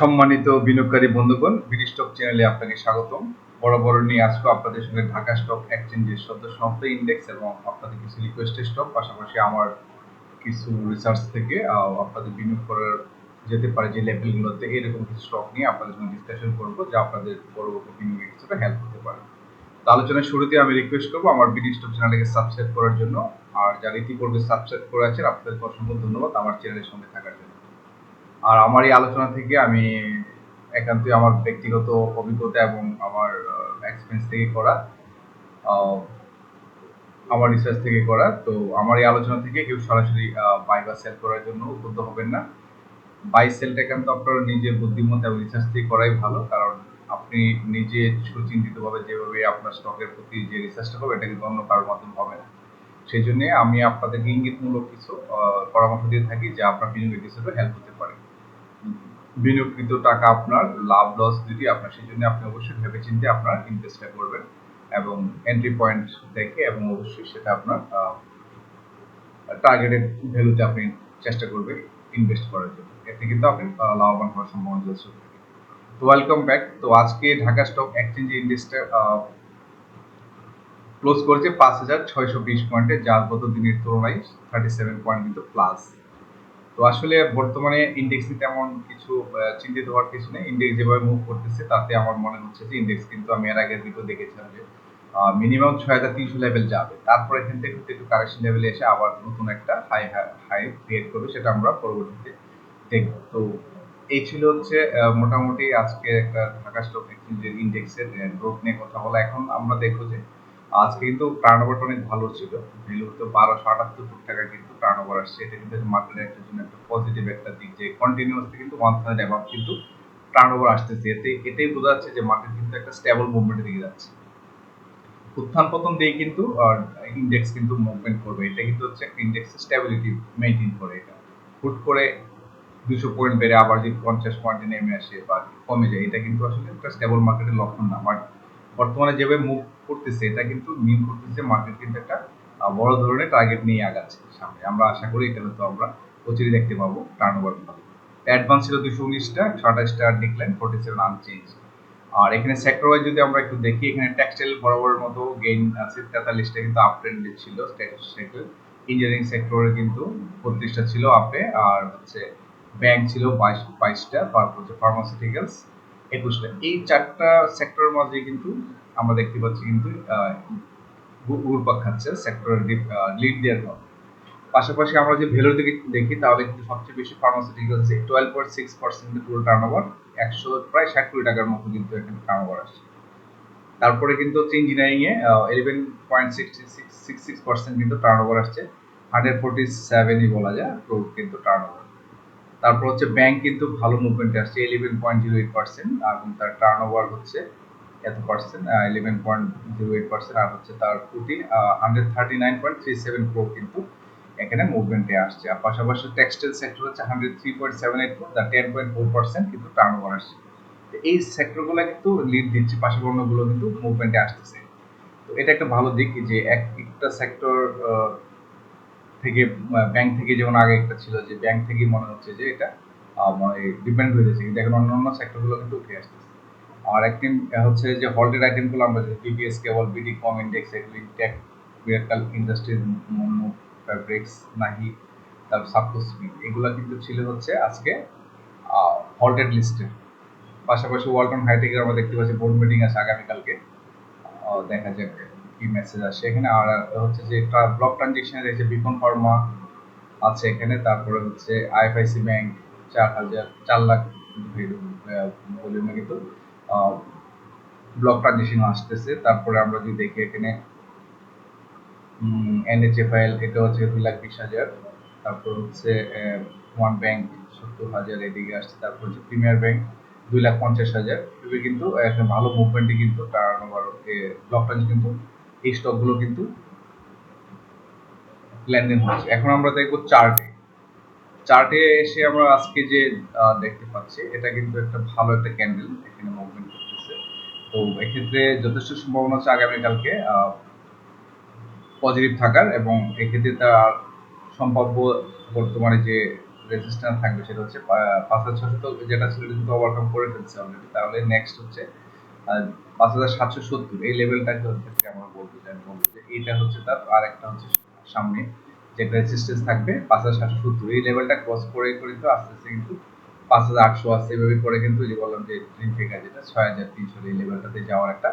সম্মানিত বিনিয়োগকারী বন্ধুগণ বিডি স্টক চ্যানেলে আপনাকে স্বাগতম। বরাবর নিয়ে আসব আপনাদের সঙ্গে ঢাকা স্টক এক্সচেঞ্জের সদ্য সমাপ্ত ইন্ডেক্স এবং আপনাদের কিছু রিকোয়েস্টেড স্টক পাশাপাশি আমার কিছু রিসার্চ থেকে আপনাদের বিনিয়োগ করার যেতে পারে যে লেভেলগুলোতে এরকম কিছু স্টক নিয়ে আপনাদের সঙ্গে ডিসকাশন করব, যা আপনাদের পরবর্তী বিনিয়োগে কিছুটা হেল্প করতে পারে। তো আলোচনার শুরুতে আমি রিকোয়েস্ট করব আমার বিডি স্টক চ্যানেলকে সাবস্ক্রাইব করার জন্য। আর যারা ইতিপূর্বে সাবস্ক্রাইব করে আছেন আপনাদের অসংখ্য ধন্যবাদ আমার চ্যানেলের সঙ্গে থাকার জন্য। আর আমার এই আলোচনা থেকে আমি একান্তই আমার ব্যক্তিগত অভিজ্ঞতা এবং আমার এক্সপিরিয়েন্স থেকে করা আমার রিসার্চ থেকে করা। তো আমার এই আলোচনা থেকে কেউ সরাসরি বাই বা সেল করার জন্য উদ্বুদ্ধ হবেন না। বাই সেলটা একান্ত আপনার নিজের বুদ্ধিমত্তা এবং রিসার্চ থেকে করাই ভালো, কারণ আপনি নিজে সুচিন্তিতভাবে যেভাবে আপনার স্টকের প্রতি যে রিসার্চটা হবে, এটা কিন্তু অন্য কারোর মাধ্যমে হবে না। সেই জন্যে আমি আপনাদেরকে ইঙ্গিতমূলক কিছু পরামর্শ দিয়ে থাকি, যা আপনার বিনিয়োগের হিসেবে হেল্প হতে পারে। বিনিয়োগকৃত টাকা আপনার লাভ লস যদি আপনার, সেই জন্য আপনি অবশ্যই ভেবে চিন্তে আপনার ইনভেস্টটা করবেন এবং এন্ট্রি পয়েন্ট দেখে এবং অবশ্যই সেটা আপনার টার্গেটেড ভ্যালুতে আপনি চেষ্টা করবেন ইনভেস্ট করার জন্য। এতে কিন্তু আপনি লাভবান হওয়ার সম্ভাবনা থাকে তো ওয়েলকাম ব্যাক তো আজকে ঢাকা স্টক এক্সচেঞ্জ ইন্ডেক্সটা ক্লোজ করেছে পাঁচ হাজার ছয়শো বিশ পয়েন্টে, যার গত দিনের তুলনায় থার্টি সেভেন পয়েন্ট কিন্তু প্লাস তো আসলে বর্তমানে ইন্ডেক্স তেমন কিছু চিন্তিত হওয়ার কিছু নেই। ইন্ডেক্স যেভাবে মুভ করতেছে, তাতে আমার মনে হচ্ছে যে ইন্ডেক্স কিন্তু আমি এর আগের ভিডিও দেখেছিলাম যে মিনিমাম ছয় হাজার তিনশো লেভেল যাবে। তারপর এখান থেকে একটু কারেকশন লেভেলে এসে আবার নতুন একটা হাই হাই ক্রিয়েট করবে, সেটা আমরা পরবর্তীতে দেখব। তো এই ছিল হচ্ছে মোটামুটি আজকে একটা ঢাকা স্টক এক্সচেঞ্জের ইন্ডেক্সের গ্রোথ নিয়ে কথা বলা। এখন আমরা দেখব যে, আজকে কিন্তু টার্নওভারটা অনেক ভালো ছিল। ভ্যালু তো বারোশো আটাত্তর কোটি টাকা কিন্তু টার্নওভার আসছে, এটা কিন্তু মার্কেটের একটা জন্য একটা পজিটিভ একটা দিক যে কন্টিনিউয়াসলি কিন্তু ওয়ান থাউজেন্ড অ্যাভাব কিন্তু টার্নওভার আসতেছে। এতে এটাই বোঝা যাচ্ছে যে মার্কেট কিন্তু একটা স্টেবল মুভমেন্টের দিকে যাচ্ছে। উত্থান পতন দিয়ে কিন্তু ইন্ডেক্স কিন্তু মুভমেন্ট করবে। এটা কিন্তু হচ্ছে একটা ইন্ডেক্স স্টেবিলিটি মেনটেন করে এটা। হুট করে দুশো পয়েন্ট বেড়ে আবার যদি পঞ্চাশ পয়েন্টে নেমে আসে বা কমে যায়, এটা কিন্তু আসলে একটা স্টেবল মার্কেটের লক্ষণ না। বাট বর্তমানে যেভাবে মুভ করতেছে, এটা কিন্তু মিন করতেছে মার্কেট কিন্তু একটা বড় ধরনের টার্গেট নিয়ে আগাচ্ছে। সামনে আমরা আশা করি এটা হয়তো আমরা প্রচুরই দেখতে পাবো টার্ন ওভার ভালো অ্যাডভান্স ছিল দুশো উনিশটা, সাতাশটা ডিক্লাইন ফোর্টি সেভেন আনচেঞ্জ আর এখানে সেক্টর ওয়াইজ যদি আমরা একটু দেখি, এখানে টেক্সটাইল বরাবরের মতো গেইন আছে, তেতাল্লিশটা কিন্তু আপ ট্রেন্ডে ছিল সেক্টর ইঞ্জিনিয়ারিং সেক্টরে কিন্তু বত্রিশটা ছিল আপে আর হচ্ছে ব্যাংক ছিল বাইশ, বাইশটা, তারপর হচ্ছে ফার্মাসিউটিক্যালস একুশটা। এই চারটা সেক্টরের মাঝে কিন্তু আমরা দেখতে পাচ্ছি কিন্তু ঘুরপাক খাচ্ছে সেক্টরের লিড দেওয়ার পর পাশাপাশি আমরা যে ভ্যালুর দিকে দেখি, তাহলে কিন্তু সবচেয়ে বেশি pharmaceuticals twelve point six percent পুরো টার্ন ওভার একশো প্রায় ষাট কোটি টাকার মতো কিন্তু এখানে টার্ন ওভার আসছে। তারপরে কিন্তু হচ্ছে ইঞ্জিনিয়ারিং এ eleven point sixty six six six percent কিন্তু টার্ন ওভার আসছে হান্ড্রেড ফোর্টি সেভেনই বলা যায়, তো কিন্তু টার্ন ওভার তারপর হচ্ছে ব্যাংক কিন্তু ভালো মুভমেন্টে আসছে eleven point zero eight percent এবং তার টার্ন ওভার হচ্ছে এত percent eleven point zero eight percent আর হচ্ছে তার crore hundred thirty nine point three seven four কিন্তু এখানে মুভমেন্টে আসছে। আর পাশাপাশি টেক্সটাইল সেক্টর হচ্ছে hundred three point seven eight four ten point four percent কিন্তু টার্ন ওভার আসছে। তো এই সেক্টরগুলো কিন্তু লিড দিচ্ছে পাশাপাশি অন্যগুলো কিন্তু মুভমেন্টে আসতেছে। তো এটা একটা ভালো দিক যে এক একটা সেক্টর থেকে ব্যাংক থেকে যেমন আগে একটা ছিল যে ব্যাংক থেকেই মনে হচ্ছে যে এটা মানে ডিপেন্ড হয়ে যাচ্ছে। কিন্তু এখন অন্য অন্য সেক্টরগুলো কিন্তু উঠে আসতেছে। আর একটি হচ্ছে যে হল্টেড আইটেমগুলো আমরা যে বিবিএস কেবল বিডি কম ইন্ডেক্স এগুলি টেক ইন্ডাস্ট্রিজ ফ্যাব্রিক্স নাহি তারপর সাবকোসমি এগুলো কিন্তু ছিল হচ্ছে আজকে হল্টেড লিস্টে পাশাপাশি ওয়ালটন হাইটেকের আমরা দেখতে পাচ্ছি বোর্ড মিটিং আছে আগামীকালকে। দেখা যাক কি মেসেজ আসে। এখানে আর, হচ্ছে যে ব্লক ট্রানজেকশনে রয়েছে বিকন ফার্মা আছে এখানে, তারপরে হচ্ছে আইএফআইসি ব্যাংক চার হাজার, চার লাখ ভলিউমে কিন্তু ব্লক ট্রানজেকশন আসতেছে। তারপরে আমরা যদি দেখি এখানে এনএচএফআইএল এটা হচ্ছে দুই লাখ বিশ হাজার। তারপর হচ্ছে ওয়ান ব্যাংক সত্তর হাজার এদিকে আসছে। তারপর হচ্ছে প্রিমিয়ার ব্যাংক দুই লাখ পঞ্চাশ হাজার। এগুলো কিন্তু একটা ভালো মুভমেন্টে কিন্তু টার্ন ওভার ব্লক কিন্তু, এই স্টকগুলো কিন্তু লেনদেন হচ্ছে। এখন আমরা দেখব চার্টে চার্টে এসে আমরা আজকে যে দেখতে পাচ্ছি, এটা কিন্তু একটা ভালো একটা ক্যান্ডেল এখানে মুভমেন্ট করতেছে। তো এক্ষেত্রে যথেষ্ট সম্ভাবনা আছে আগামীকালকে পজিটিভ থাকার এবং এক্ষেত্রে তার সম্ভাব্য বর্তমানে যে রেজিস্ট্যান্স থাকবে সেটা হচ্ছে পাঁচ হাজার ছশো যেটা ছিল এটা কিন্তু ওভারকাম করে ফেলছে অলরেডি তাহলে নেক্সট হচ্ছে পাঁচ হাজার সাতশো সত্তর। এই লেভেলটাকে হচ্ছে আমরা বলতে চাই বলব যে এইটা হচ্ছে তার আর একটা হচ্ছে সামনে যে রেজিস্ট্যান্স থাকবে, পাঁচ হাজার সাতশো সত্তর। এই লেভেলটা ক্রস করে করে তো আস্তে আস্তে কিন্তু পাঁচ হাজার আটশো আসছে এভাবে করে কিন্তু যে বললাম যে ড্রিম ফিগার যেটা, ছয় হাজার তিনশো, এই লেভেলটাতে যাওয়ার একটা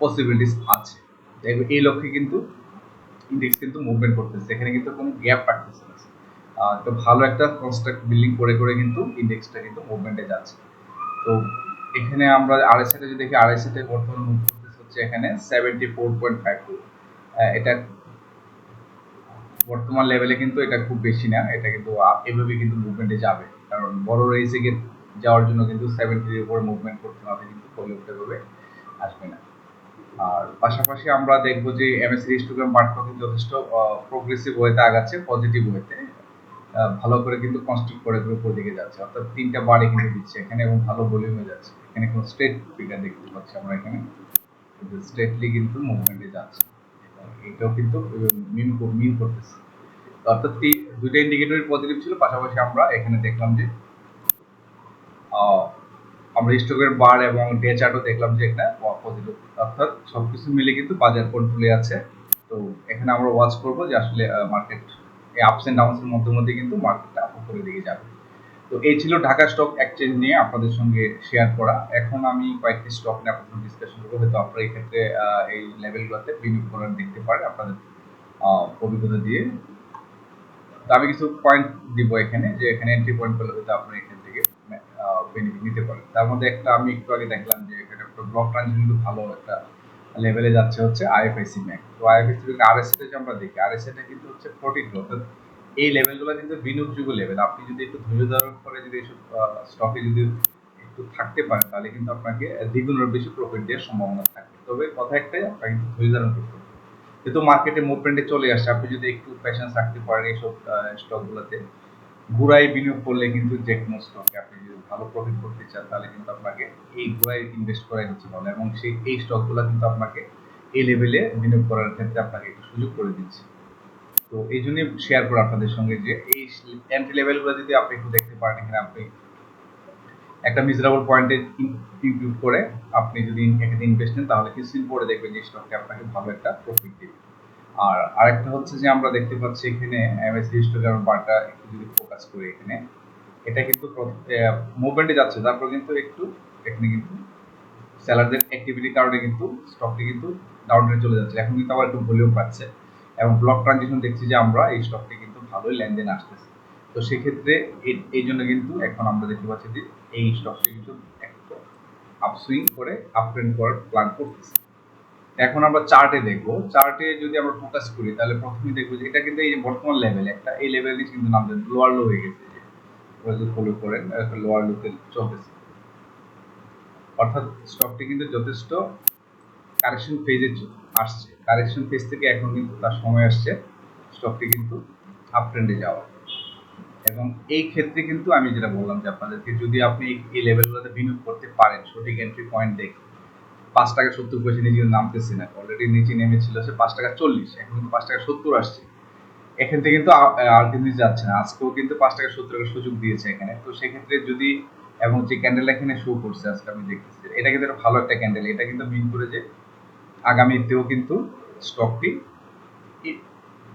পসিবিলিটিস আছে। এই লক্ষ্যে কিন্তু ইন্ডেক্স কিন্তু মুভমেন্ট করতেছে, এখানে কিন্তু কোনো গ্যাপ রাখতেছে না। তো ভালো একটা কনস্ট্রাক্ট বিল্ডিং করে করে কিন্তু ইন্ডেক্সটা কিন্তু মুভমেন্টে যাচ্ছে। তো এখানে আমরা আরএসএ যদি দেখি তে বর্তমানে মুভ করতেছে হচ্ছে এখানে seventy four point five two এটা বর্তমান লেভেলে কিন্তু এটা খুব বেশি না, এটা কিন্তু এভাবে কিন্তু মুভমেন্টে যাবে। কারণ বড় রেসে যাওয়ার জন্য কিন্তু সেভেন্টির উপর মুভমেন্ট করতে হবে কিন্তু ভাবে আসবে না। আর পাশাপাশি আমরা দেখব যে এমএসসি হিস্টোগ্রাম বার্তা কিন্তু যথেষ্ট প্রোগ্রেসিভ ওয়েতে আগাচ্ছে পজিটিভ ওয়েতে ভালো করে কিন্তু কনস্ট্রাক্ট করে করে উপর দিকে যাচ্ছে। অর্থাৎ তিনটা বারে কিন্তু দিচ্ছে এখানে এবং ভালো ভলিউম হয়ে যাচ্ছে। এখানে কোনো স্ট্রেট ফিগার দেখতে পাচ্ছি আমরা এখানে। স্ট্রেটলি কিন্তু মুভমেন্টে যাচ্ছে। এটাও কিন্তু মিন মিন করতেছে। অর্থাৎ দুইটা ইন্ডিকেটর পজিটিভ ছিল, পাশাপাশি আমরা এখানে দেখলাম যে আমরা স্টকের বার এবং ডে চার্টও দেখলাম যে এখানে পজিটিভ অর্থাৎ সবকিছু মিলে কিন্তু বাজার কন্ট্রোলে আছে। তো এখানে আমরা ওয়াচ করব যে আসলে মার্কেট এই আপস এন্ড ডাউনস এর মধ্যে মধ্যে কিন্তু মার্কেটটা উপরের দিকে যাবে। তো এই ছিল ঢাকা স্টক এক্সচেঞ্জ নিয়ে আপনাদের সঙ্গে শেয়ার করা। এখন আমি কয়েকটি স্টক নিয়ে আপনাদের সঙ্গে ডিসকাশন করব। হয়তো আপনারা এই ক্ষেত্রে এই লেভেলগুলোতে বিনিয়োগ করার দেখতে পারেন আপনাদের অভিজ্ঞতা দিয়ে। তো আমি কিছু পয়েন্ট দিব এখানে, যে এখানে এন্ট্রি পয়েন্ট পেলে হয়তো আপনি এখান বেনিফিট নিতে তার মধ্যে একটা আমি একটু আগে দেখলাম যে একটা ব্লক ট্রানজিশন কিন্তু ভালো একটা লেভেলে যাচ্ছে হচ্ছে আইএফআইসি ব্যাংক তো আইএফআইসি আমরা দেখি কিন্তু হচ্ছে অর্থাৎ এই লেভেলগুলো কিন্তু বিনিয়োগযোগ্য লেভেল আপনি যদি একটু ধৈর্য ধারণ করে যদি এইসব স্টকে যদি একটু থাকতে পারেন, তাহলে কিন্তু আপনাকে দ্বিগুণের বেশি প্রফিট দেওয়ার সম্ভাবনা থাকে তবে কথা একটাই, আপনাকে ধৈর্য ধারণ করতে যেহেতু মার্কেটে মুভমেন্টে চলে আসছে, আপনি যদি একটু প্যাশেন্স রাখতে পারেন এইসব স্টকগুলোতে ঘুরাই বিনিয়োগ করলে কিন্তু যে কোনো স্টকে আপনি যদি ভালো প্রফিট করতে চান, তাহলে কিন্তু আপনাকে এই ঘুরাই ইনভেস্ট করাই হচ্ছে ভালো। এবং সেই, এই স্টকগুলো কিন্তু আপনাকে এই লেভেলে বিনিয়োগ করার ক্ষেত্রে আপনাকে একটু সুযোগ করে দিচ্ছে। তো এই জন্যই শেয়ার করা আপনাদের সঙ্গে যে, এই এন্ট্রি লেভেলগুলো যদি আপনি একটু দেখতে পারেন, এখানে আপনি একটা মিজারেবল পয়েন্টে ইনক্লুড করে আপনি যদি এখানে ইনভেস্ট নেন, তাহলে কিছুদিন পরে দেখবেন যে স্টকটা আপনাকে ভালো একটা প্রফিট দেবে। আর আরেকটা হচ্ছে যে আমরা দেখতে পাচ্ছি এখানে এমএসসি হিস্টোগ্রাম বারটা যদি ফোকাস করি এখানে। এটা কিন্তু মুভমেন্টে যাচ্ছে তারপর কিন্তু একটু এখানে কিন্তু অ্যাক্টিভিটির কারণে কিন্তু স্টকটি কিন্তু ডাউনে চলে যাচ্ছে। এখন কিন্তু আবার একটু ভলিউম পাচ্ছে এবং ব্লক ট্রানজিশন দেখছি যে আমরা এই স্টকটি কিন্তু ভালোই লেনদেন আসতেছে। তো সেক্ষেত্রে এই- জন্য কিন্তু এখন আমরা দেখতে পাচ্ছি যে এই স্টকটি কিন্তু একটু আপসুইং করে আপট্রেন্ড করার প্ল্যান করতেছে। এখন আমরা চার্টে দেখব। চার্টে যদি আমরা ফোকাস করি, তাহলে প্রথমেই দেখব যে এটা কিন্তু এই যে বর্তমান লেভেল একটা এই লেভেলে কিন্তু নাম লোয়ার লো হয়ে গেছে। যে যদি ফলো করেন একটা লোয়ার লোতে চলতেছে। অর্থাৎ স্টকটি কিন্তু যথেষ্ট কারেকশন ফেজে আসছে। কারেকশন ফেজ থেকে এখন কিন্তু তার সময় আসছে স্টকটি কিন্তু আপ ট্রেন্ডে যাওয়া এবং এই ক্ষেত্রে কিন্তু আমি যেটা বললাম যে আপনাদেরকে যদি আপনি এই লেভেলগুলোতে বিনিয়োগ করতে পারেন, সঠিক এন্ট্রি পয়েন্ট দেখে পাঁচ টাকা সত্তর পয়সা নিচে নামতেছে না। অলরেডি নিচে নেমেছিল সে পাঁচ টাকা চল্লিশ, এখন কিন্তু পাঁচ টাকা সত্তর আসছে। এখান থেকে কিন্তু আর কিন্তু যাচ্ছে না। আজকেও কিন্তু পাঁচ টাকা সত্তর সুযোগ দিয়েছে এখানে। তো সেক্ষেত্রে যদি এবং যে ক্যান্ডেল এখানে শো করছে, আজকে আমি দেখতেছি, এটা কিন্তু একটা ভালো একটা ক্যান্ডেল এটা কিন্তু মিন করে যে আগামীতেও কিন্তু স্টকটি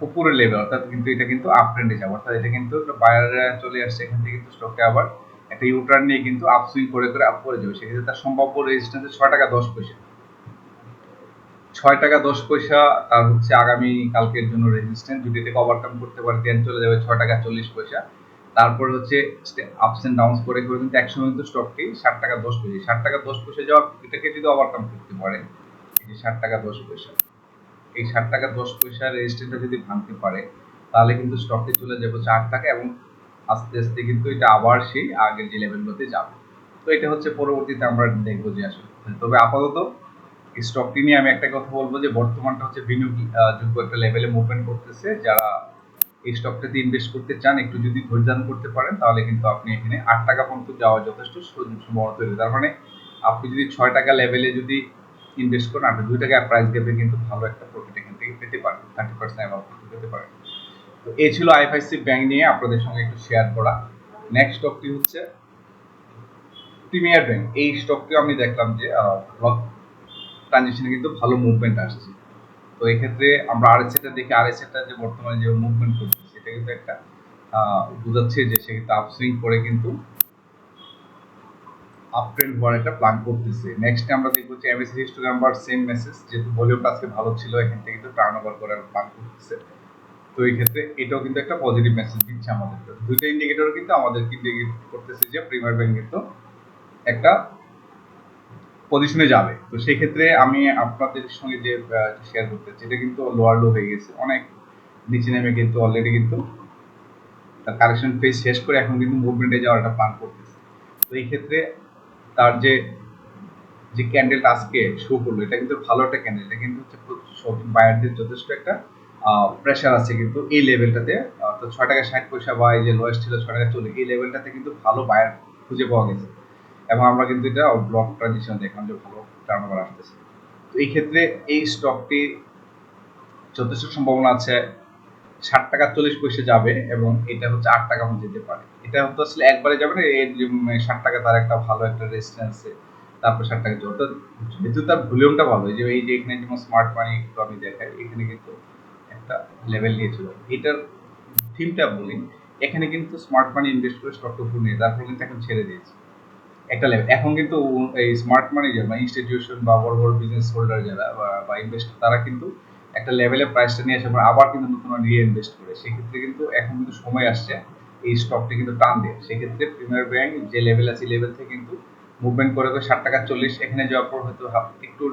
উপরের লেভেল অর্থাৎ কিন্তু এটা কিন্তু আপ ট্রেন্ডে যাবে। অর্থাৎ এটা কিন্তু বায়াররা চলে আসছে, এখান থেকে কিন্তু স্টকটা আবার একটা ইউটার্ন নিয়ে কিন্তু আপসুইং করে করে আপ করে যাবে। সেক্ষেত্রে তার সম্ভাব্য রেজিস্ট্যান্স ছয় টাকা দশ পয়সা। ছয় টাকা দশ পয়সা তার হচ্ছে আগামী কালকের জন্য রেজিস্ট্যান্স যদি এটাকে ওভারকাম করতে পারে দেন চলে যাবে ছয় টাকা চল্লিশ পয়সা। তারপর হচ্ছে আপস এন্ড ডাউনস করে করে কিন্তু একসময় কিন্তু স্টকটি ষাট টাকা দশ পয়সা। ষাট টাকা দশ পয়সা যাওয়া, এটাকে যদি ওভারকাম করতে পারে, এই যে ষাট টাকা দশ পয়সা, এই ষাট টাকা দশ পয়সা রেজিস্ট্যান্সটা যদি ভাঙতে পারে, তাহলে কিন্তু স্টকটি চলে যাবে চার টাকা এবং আস্তে আস্তে কিন্তু এটা আবার সেই আগের যে লেভেলগুলোতে যাবে। তো এটা হচ্ছে পরবর্তীতে আমরা দেখব যে আসলে তবে আপাতত স্টকটি নিয়ে আমি একটা কথা বলব যে বর্তমানটা হচ্ছে বিনিয়োগ যোগ্য একটা লেভেলে মুভমেন্ট করতেছে। যারা এই স্টকটাতে ইনভেস্ট করতে চান, একটু যদি ধৈর্য ধারণ করতে পারেন, তাহলে কিন্তু আপনি এখানে আট টাকা পর্যন্ত যাওয়া যথেষ্ট সুযোগ, সম্ভাবনা তৈরি। তার মানে আপনি যদি ছয় টাকা লেভেলে যদি ইনভেস্ট করেন, আপনি দুই টাকা প্রাইস গ্যাপে কিন্তু ভালো একটা প্রফিট এখান থেকে পেতে পারেন থার্টি পার্সেন্ট অ্যামাউন্ট পেতে পারেন তো এই ছিল আইএফআইসি ব্যাংক নিয়ে আপনাদের সঙ্গে একটু শেয়ার করা। নেক্সট স্টকটি হচ্ছে প্রিমিয়ার ব্যাংক। এই স্টকটি আমি দেখলাম যে ট্রানজেকশনে কিন্তু ভালো মুভমেন্ট আসছে। তো এই ক্ষেত্রে আমরা আর এসএটা দেখি। আর এসএটা যে বর্তমানে যে মুভমেন্ট করছে, সেটা কিন্তু একটা বোঝাচ্ছে যে সে কিন্তু আপসুইং করে কিন্তু আপ হওয়ার একটা প্ল্যান করতেছে। নেক্সট আমরা দেখব যে MSC histogram bar same message যেহেতু ভলিউমটা আজকে ভালো ছিল, এখান থেকে কিন্তু টার্ন ওভার করার প্ল্যান করতেছে। তো এই ক্ষেত্রে এটাও কিন্তু একটা পজিটিভ মেসেজ দিচ্ছে আমাদের দুইটা ইন্ডিকেটর কিন্তু আমাদের ইন্ডিকেট করতেছে যে প্রিমিয়ার ব্যাংক কিন্তু একটা পজিশনে যাবে। তো সেই ক্ষেত্রে আমি আপনাদের সঙ্গে যে শেয়ার করতে এটা কিন্তু লোয়ার লো হয়ে গেছে। অনেক নিচে নেমে কিন্তু অলরেডি কিন্তু তার কারেকশন ফেজ শেষ করে এখন কিন্তু মুভমেন্টে যাওয়ার একটা প্ল্যান করতেছে। তো এই ক্ষেত্রে তার যে যে ক্যান্ডেলটা আজকে শো করল, এটা কিন্তু ভালো একটা ক্যান্ডেল এটা কিন্তু হচ্ছে বায়ারদের যথেষ্ট একটা প্রেশার আছে কিন্তু এই লেভেলটাতে তো ছয় টাকা ষাট পয়সা বা এই যে লোয়েস্ট ছিল ছয় টাকা চল্লিশ এই লেভেলটাতে কিন্তু ভালো বায়ার খুঁজে পাওয়া গেছে। এবং আমরা কিন্তু এটা ব্লক ট্রানজিশন দেখলাম যে ভালো টার্ন ওভার আসতেছে। তো এই ক্ষেত্রে এই স্টকটি যথেষ্ট সম্ভাবনা আছে ষাট টাকা চল্লিশ পয়সা যাবে এবং এটা হচ্ছে আট টাকা যেতে পারে। এটা হচ্ছে আসলে একবারে যাবে না উম, ষাট টাকা তার একটা ভালো একটা রেজিস্ট্যান্সে তারপর ষাট টাকা অর্থাৎ যেহেতু তার ভলিউমটা ভালো এই যে এই যে এখানে যেমন স্মার্ট মানি একটু আমি দেখাই এখানে কিন্তু একটা লেভেল নিয়েছিল এটার থিমটা বলি, এখানে কিন্তু স্মার্ট মানি ইনভেস্ট করে স্টকটা উপর নিয়ে তারপর কিন্তু এখন ছেড়ে দিয়েছে। একটা লেভেল এখন কিন্তু এই স্মার্ট মানি যারা, বা ইনস্টিটিউশন বা বড় বড় বিজনেস হোল্ডার যারা, বা- ইনভেস্টর তারা কিন্তু একটা লেভেলে প্রাইসটা নিয়ে আসে, আবার কিন্তু নতুন রিইনভেস্ট করে। সেক্ষেত্রে কিন্তু এখন কিন্তু সময় আসছে, এই স্টকটি কিন্তু টান দেয় সেক্ষেত্রে প্রিমিয়ার ব্যাংক যে লেভেল আছে লেভেল থেকে কিন্তু মুভমেন্ট করে করে ষাট টাকা চল্লিশ, এখানে যাওয়ার পর হয়তো একটু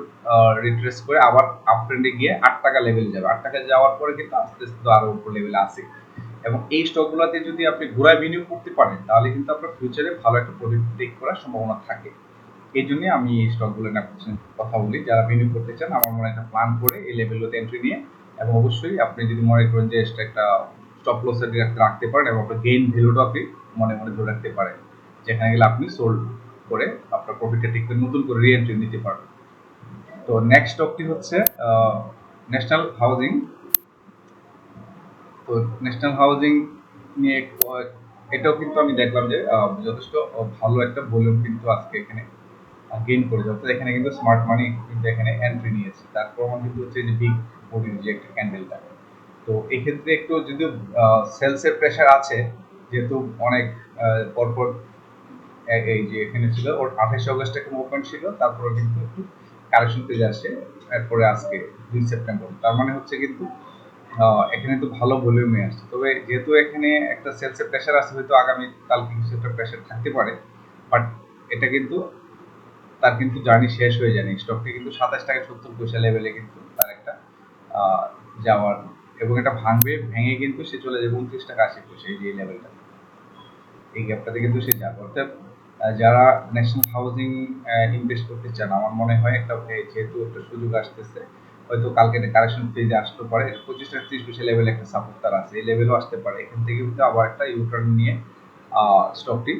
রিট্রেস করে আবার আপ ট্রেন্ডে গিয়ে আট টাকা লেভেল যাবে। আট টাকা যাওয়ার পরে কিন্তু আস্তে আস্তে আরও উপর লেভেলে আসে এবং এই স্টকগুলোতে যদি আপনি ঘোড়ায় বিনিয়োগ করতে পারেন, তাহলে কিন্তু আপনার ফিউচারে ভালো একটা প্রফিট টেক করার সম্ভাবনা থাকে। এই জন্য আমি এই স্টকগুলো না কথা বলি। যারা বিনিয়োগ করতে চান, আমার মনে একটা প্ল্যান করে এই লেভেলগুলোতে এন্ট্রি নিয়ে, এবং অবশ্যই আপনি যদি মনে করেন যে একটা স্টপ লসের রাখতে পারেন, এবং আপনার গেইন ভ্যালুটা আপনি মনে মনে ধরে রাখতে পারেন। যেখানে গেলে আপনি সোল্ড করে আপনার প্রফিটটা ঠিক করে নতুন করে রিএন্ট্রি নিতে পারবেন। তো নেক্সট স্টকটি হচ্ছে ন্যাশনাল হাউজিং তো ন্যাশনাল হাউজিং নিয়ে, এটাও কিন্তু আমি দেখলাম যে যথেষ্ট ভালো একটা ভলিউম কিন্তু আজকে এখানে গেইন করে যাচ্ছে এখানে কিন্তু স্মার্ট মানি কিন্তু এখানে এন্ট্রি নিয়েছে। তার প্রমাণ কিন্তু হচ্ছে যে বিগ বডির যে একটা ক্যান্ডেলটা তো এক্ষেত্রে একটু যদিও সেলসের প্রেশার আছে, যেহেতু অনেক পরপর এই যে এখানে ছিল, ওর আঠাশে অগস্ট একটা মুভমেন্ট ছিল, তারপরে কিন্তু একটু কারেকশন পেজে আসে এরপরে আজকে দুই সেপ্টেম্বর। তার মানে হচ্ছে কিন্তু এখানে তো ভালো ভলিউমে আসছে। তবে যেহেতু এখানে একটা সেলসের প্রেশার আছে, হয়তো আগামী কালকে কিছু একটা প্রেশার থাকতে পারে বাট এটা কিন্তু, তার কিন্তু জার্নি শেষ হয়ে যায়নি। স্টকটি কিন্তু সাতাশ টাকা সত্তর পয়সা লেভেলে কিন্তু তার একটা যাওয়ার, এবং এটা ভাঙবে, ভেঙে কিন্তু সে চলে যাবে উনত্রিশ টাকা আশি পয়সা, এই যে লেভেলটা এই গ্যাপটাতে কিন্তু সে যাবে। অর্থাৎ যারা ন্যাশনাল হাউজিং ইনভেস্ট করতে চান, আমার মনে হয় একটা যেহেতু একটা সুযোগ আসতেছে, হয়তো কালকে একটা কারেকশন পেজে আসতে পারে। পঁচিশ টাকা ত্রিশ লেভেলে একটা সাপোর্ট তার আছে। এই লেভেলও আসতে পারে। এখান থেকে কিন্তু আবার একটা ইউটার্ন নিয়ে স্টকটি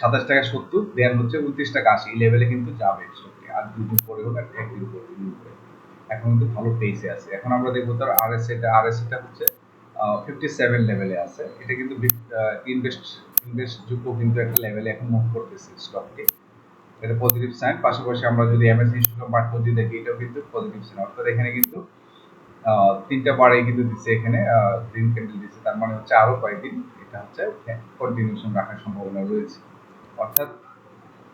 সাতাশ টাকা সত্তর দেন হচ্ছে উনত্রিশ টাকা আশি। এই লেভেলে কিন্তু যাবে স্টকটি আর দুদিন পরে হোক, আর একদিন পরে দুদিন পরে এখন কিন্তু ভালো পেসে আছে। এখন আমরা দেখব তার আর এস এটা আর এস এটা হচ্ছে ফিফটি সেভেন লেভেলে আছে। এটা কিন্তু ইনভেস্ট ইনভেস্ট যোগ্য কিন্তু একটা লেভেলে এখন মুভ করতেছে স্টকটি এটা পজিটিভ সাইন পাশাপাশি আমরা যদি এমএসসি স্টক মার্ট যদি দেখি এটাও কিন্তু পজিটিভ সাইন অর্থাৎ এখানে কিন্তু তিনটা বারে কিন্তু দিচ্ছে এখানে গ্রিন ক্যান্ডেল দিচ্ছে তার মানে হচ্ছে আরও কয়েকদিন এটা হচ্ছে কন্টিনিউশন রাখার সম্ভাবনা রয়েছে। অর্থাৎ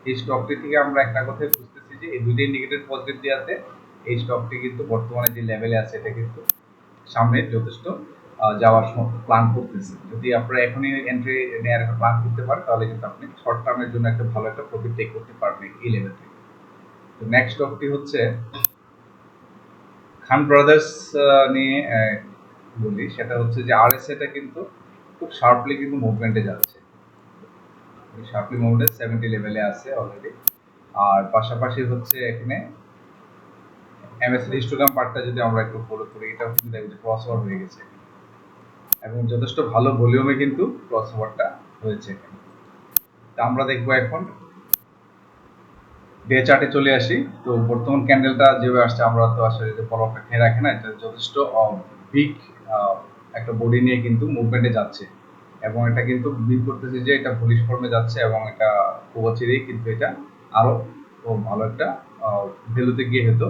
এই স্টকটি থেকে আমরা একটা কথাই বুঝতেছি যে এই দুইটা ইন্ডিকেটর পজিটিভ দেওয়াতে এই স্টকটি কিন্তু বর্তমানে যে লেভেলে আছে, এটা কিন্তু সামনে যথেষ্ট যাওয়ার প্ল্যান করতেছে। যদি আপনারা এখনই এন্ট্রি নেওয়ার একটা প্ল্যান করতে পারেন, তাহলে কিন্তু আপনি শর্ট টার্মের জন্য একটা ভালো একটা প্রফিট টেক করতে পারবেন এই লেভেল থেকে। তো নেক্সট স্টকটি হচ্ছে খান ব্রাদার্স নিয়ে বলি। সেটা হচ্ছে যে আরএস এটা কিন্তু খুব শার্পলি কিন্তু মুভমেন্টে যাচ্ছে। শার্পলি মুভমেন্টে সেভেন্টি লেভেলে আছে অলরেডি আর পাশাপাশি হচ্ছে এখানে এমএস হিস্টোগ্রাম পার্টটা যদি আমরা একটু ফলো করি, এটাও কিন্তু ক্রস ওভার হয়ে গেছে। এবং যথেষ্ট ভালো ভলিউমে কিন্তু ক্রস ওভারটা হয়েছে তা আমরা দেখব এখন। ডে চার্টে চলে আসি। তো বর্তমান ক্যান্ডেলটা যেভাবে আসছে আমরা তো আসলে যে পলকটা খেয়ে রাখে না এটা যথেষ্ট বিগ একটা বডি নিয়ে কিন্তু মুভমেন্টে যাচ্ছে। এবং এটা কিন্তু বিল করতেছে যে এটা পুলিশ ফর্মে যাচ্ছে এবং এটা খুব অচিরেই কিন্তু এটা আরও ভালো একটা ভ্যালুতে গিয়ে আহ,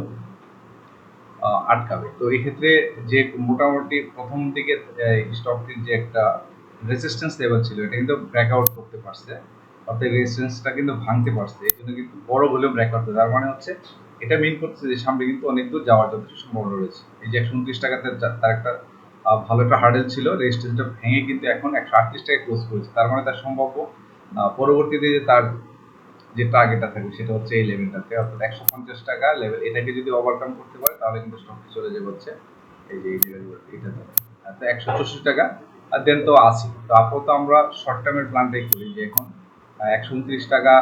আটকাবে। তো এই ক্ষেত্রে যে মোটামুটি প্রথম দিকে স্টকটির যে একটা রেজিস্ট্যান্স লেভেল ছিল, এটা কিন্তু ব্রেকআউট করতে পারছে। অর্থাৎ রেজিস্ট্যান্সটা কিন্তু ভাঙতে পারছে। এই জন্য কিন্তু বড় ভলিউম ব্রেকআউট তার মানে হচ্ছে, এটা মিন করতেছে যে সামনে কিন্তু অনেক দূর যাওয়ার যথেষ্ট সম্ভাবনা রয়েছে। এই যে একশো উনত্রিশ টাকাতে তার একটা ভালো একটা হার্ডেল ছিল। রেজিস্ট্যান্সটা ভেঙে কিন্তু এখন একশো আটত্রিশ টাকায় ক্লোজ করেছে। তার মানে তার সম্ভাব্য পরবর্তীতে যে তার যে টার্গেটটা থাকবে সেটা হচ্ছে এই লেভেলটাতে অর্থাৎ একশো পঞ্চাশ টাকা লেভেল এটাকে যদি ওভারকাম করতে পারে, তাহলে কিন্তু স্টকটি চলে যাবে হচ্ছে এই যে এই লেভেল এটাতে আর তো একশো চৌষট্টি টাকা, আর দেন তো আশি। তো আপাতত আমরা শর্ট টার্মের প্ল্যানটাই করি যে এখন একশো উনত্রিশ টাকা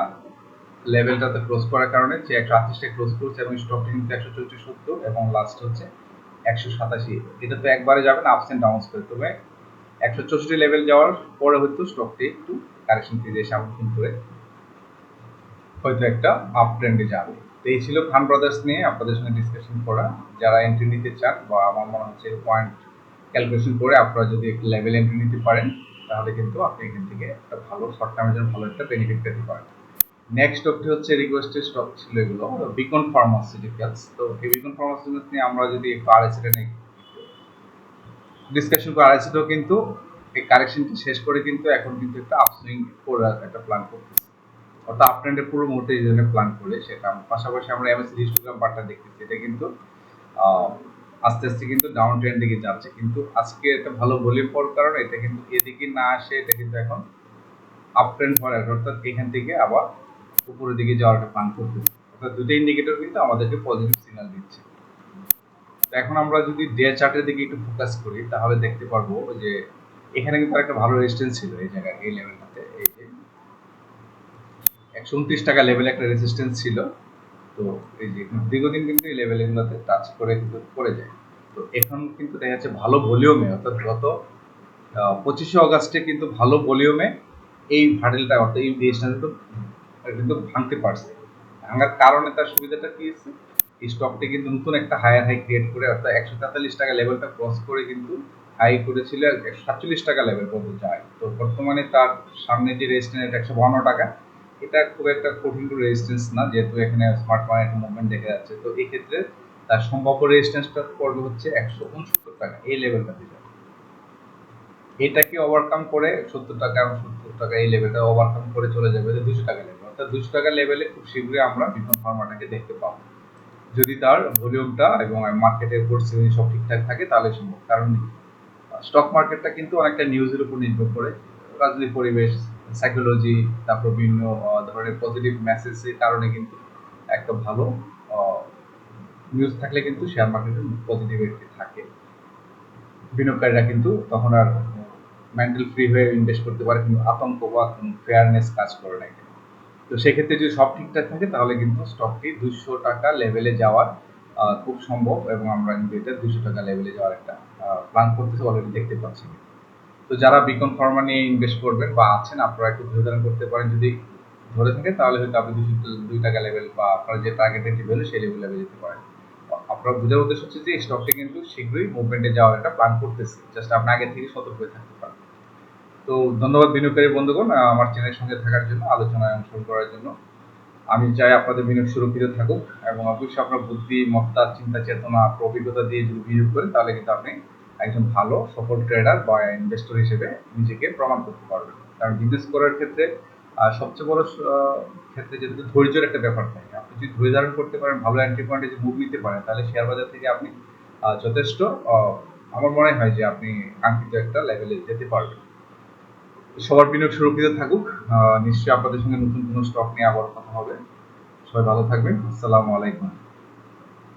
লেভেলটাতে ক্লোজ করার কারণে যে একশো আটত্রিশটায় ক্লোজ করছে এবং স্টকটি কিন্তু একশো চৌত্রিশ সত্তর এবং লাস্ট হচ্ছে একশো সাতাশি। এটা তো একবারে যাবে না আপস অ্যান্ড ডাউন্স করে। তবে একশো চৌষট্টি লেভেল যাওয়ার পরে হয়তো স্টকটি একটু কারেকশন ফিরে আবার করে হয়তো একটা আপ ট্রেন্ডে যাবে। তো এই ছিল খান ব্রাদার্স নিয়ে আপনাদের সঙ্গে ডিসকাশন করা। যারা এন্ট্রি নিতে চান বা আমার মনে হচ্ছে পয়েন্ট ক্যালকুলেশন করে আপনারা যদি একটু লেভেল এন্ট্রি নিতে পারেন, তাহলে কিন্তু আপনি এখান থেকে একটা ভালো শর্ট টার্মের জন্য ভালো একটা বেনিফিট পেতে পারেন। নেক্সট স্টকটি হচ্ছে রিকোয়েস্টেড স্টক ছিল এগুলো বিকন ফার্মাসিউটিক্যালস তো এই বিকন ফার্মাসিউটিক্যালস নিয়ে আমরা যদি একটু আরএসএটা নিয়ে ডিসকাশন করে আরএসএটাও কিন্তু এই কারেকশনটি শেষ করে কিন্তু এখন কিন্তু একটা আপসুইং করার একটা প্ল্যান করতেছে। অর্থাৎ আপট্রেন্ডের পুরো মুহূর্তে এই জন্য প্ল্যান করে সেটা পাশাপাশি আমরা এমএসসি হিস্টোগ্রাম পার্টটা দেখতেছি। এটা কিন্তু আস্তে আস্তে কিন্তু ডাউন ট্রেন্ড দিকে যাচ্ছে। কিন্তু আজকে একটা ভালো ভলিউম পড়ার কারণে এটা কিন্তু এদিকে না আসে, এটা কিন্তু এখন আপ ট্রেন্ড করার অর্থাৎ এখান থেকে আবার উপরের দিকে যাওয়ার প্ল্যান করতেছে অর্থাৎ দুটো ইন্ডিকেটর কিন্তু আমাদেরকে পজিটিভ সিগন্যাল দিচ্ছে। এখন আমরা যদি ডে চার্টের দিকে একটু ফোকাস করি, তাহলে দেখতে পারব যে এখানে কিন্তু একটা ভালো রেজিস্ট্যান্স ছিল এই জায়গায়, এই লেভেলটাতে এই যে একশো উনত্রিশ টাকা লেভেলে একটা রেজিস্ট্যান্স ছিল। তো এই যে দীর্ঘদিন কিন্তু এই লেভেল এগুলোতে টাচ করে কিন্তু পড়ে যায়। তো এখন কিন্তু দেখা যাচ্ছে ভালো ভলিউমে অর্থাৎ গত পঁচিশে অগাস্টে কিন্তু ভালো ভলিউমে এই ভার্ডেলটা অর্থাৎ এই রেজিস্ট্যান্স কিন্তু ভাঙতে পারছে। ভাঙার কারণে তার সুবিধাটা কি হচ্ছে এই স্টকটি কিন্তু নতুন একটা হায়ার হাই ক্রিয়েট করে, অর্থাৎ একশো তেতাল্লিশ টাকা লেভেলটা ক্রস করে কিন্তু হাই করেছিল, একশো সাতচল্লিশ টাকা লেভেল পর্যন্ত যায়। তো বর্তমানে তার সামনে যে রেজিস্ট্যান্স একশো বান্ন টাকা। এটা খুব একটা কঠিন রেজিস্ট্যান্স না, যেহেতু এখানে স্মার্ট একটা মুভমেন্ট দেখা যাচ্ছে। তো এই ক্ষেত্রে তার সম্ভাব্য রেজিস্ট্যান্সটা পড়বে হচ্ছে একশো উনসত্তর টাকা, এই লেভেলটাতে যাবে এটাকে ওভারকাম করে সত্তর টাকা এবং সত্তর টাকা, এই লেভেলটা ওভারকাম করে চলে যাবে দুশো টাকা লেভেল অর্থাৎ দুশো টাকা লেভেলে খুব শীঘ্রই আমরা বিপন ফার্মাটাকে দেখতে পাবো। যদি তার ভলিউমটা এবং মার্কেটের পরিস্থিতি সব ঠিকঠাক থাকে, তাহলে সম্ভব। কারণ স্টক মার্কেটটা কিন্তু অনেকটা নিউজের উপর নির্ভর করে। রাজনৈতিক পরিবেশ সাইকোলজি তারপর বিভিন্ন ধরনের পজিটিভ মেসেজের কারণে কিন্তু একটা ভালো নিউজ থাকলে কিন্তু শেয়ার মার্কেটে পজিটিভিটি থাকে। বিনিয়োগকারীরা কিন্তু তখন আর মেন্টাল ফ্রি হয়ে ইনভেস্ট করতে পারে, কিন্তু আতঙ্ক বা ফেয়ারনেস কাজ করে না তো সেক্ষেত্রে যদি সব ঠিকঠাক থাকে, তাহলে কিন্তু স্টকটি দুশো টাকা লেভেলে যাওয়ার খুব সম্ভব এবং আমরা কিন্তু এটা দুশো টাকা লেভেলে যাওয়ার একটা প্ল্যান করতেছি অলরেডি দেখতে পাচ্ছি। তো যারা বিকন ফার্মা নিয়ে ইনভেস্ট করবেন বা আছেন, আপনারা একটু ধারণ করতে পারেন। যদি ধরে থাকে, তাহলে হয়তো আপনি দুশো দুই টাকা লেভেল বা আপনার যে টার্গেটেড লেভেল সেই লেভেলে যেতে পারেন। আপনার বোঝার উদ্দেশ্য হচ্ছে যে স্টকটি কিন্তু শীঘ্রই মুভমেন্টে যাওয়ার একটা প্ল্যান করতেছে। জাস্ট আপনি আগে থেকে সতর্ক হয়ে থাকতে পারেন। তো ধন্যবাদ বিনিয়োগকারী বন্ধুগণ আমার চ্যানেলের সঙ্গে থাকার জন্য, আলোচনায় অংশগ্রহণ করার জন্য। আমি চাই আপনাদের বিনিয়োগ সুরক্ষিত থাকুক এবং অবশ্যই আপনার বুদ্ধি, মত্তা, চিন্তা, চেতনা অভিজ্ঞতা দিয়ে যদি বিনিয়োগ করেন, তাহলে কিন্তু আপনি একজন ভালো, সফল ট্রেডার বা ইনভেস্টর হিসেবে নিজেকে প্রমাণ করতে পারবেন। কারণ বিজনেস করার ক্ষেত্রে সবচেয়ে বড় ক্ষেত্রে যেহেতু ধৈর্যের একটা ব্যাপার থাকে, আপনি যদি ধৈর্য ধারণ করতে পারেন, ভালো এন্ট্রি পয়েন্টে যে মুভ নিতে পারেন, তাহলে শেয়ার বাজার থেকে আপনি যথেষ্ট আমার মনে হয় যে আপনি কাঙ্ক্ষিত একটা লেভেলে যেতে পারবেন। সবার বিনিয়োগ সুরক্ষিত থাকুক নিশ্চয়ই আপনাদের সঙ্গে নতুন কোনো স্টক নিয়ে আবার কথা হবে। সবাই ভালো থাকবেন। আসসালামু আলাইকুম।